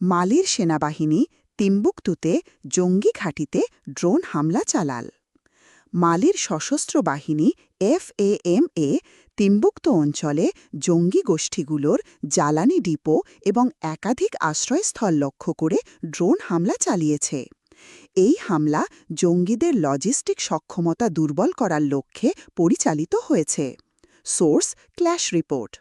মালির সেনাবাহিনী তিম্বুকতুতে জঙ্গি ঘাঁটিতে ড্রোন হামলা চালাল। মালির সশস্ত্র বাহিনী এফএএমএ তিম্বুক্ত অঞ্চলে জঙ্গি গোষ্ঠীগুলোর জ্বালানি ডিপো এবং একাধিক আশ্রয়স্থল লক্ষ্য করে ড্রোন হামলা চালিয়েছে। এই হামলা জঙ্গিদের লজিস্টিক সক্ষমতা দুর্বল করার লক্ষ্যে পরিচালিত হয়েছে। Source clash report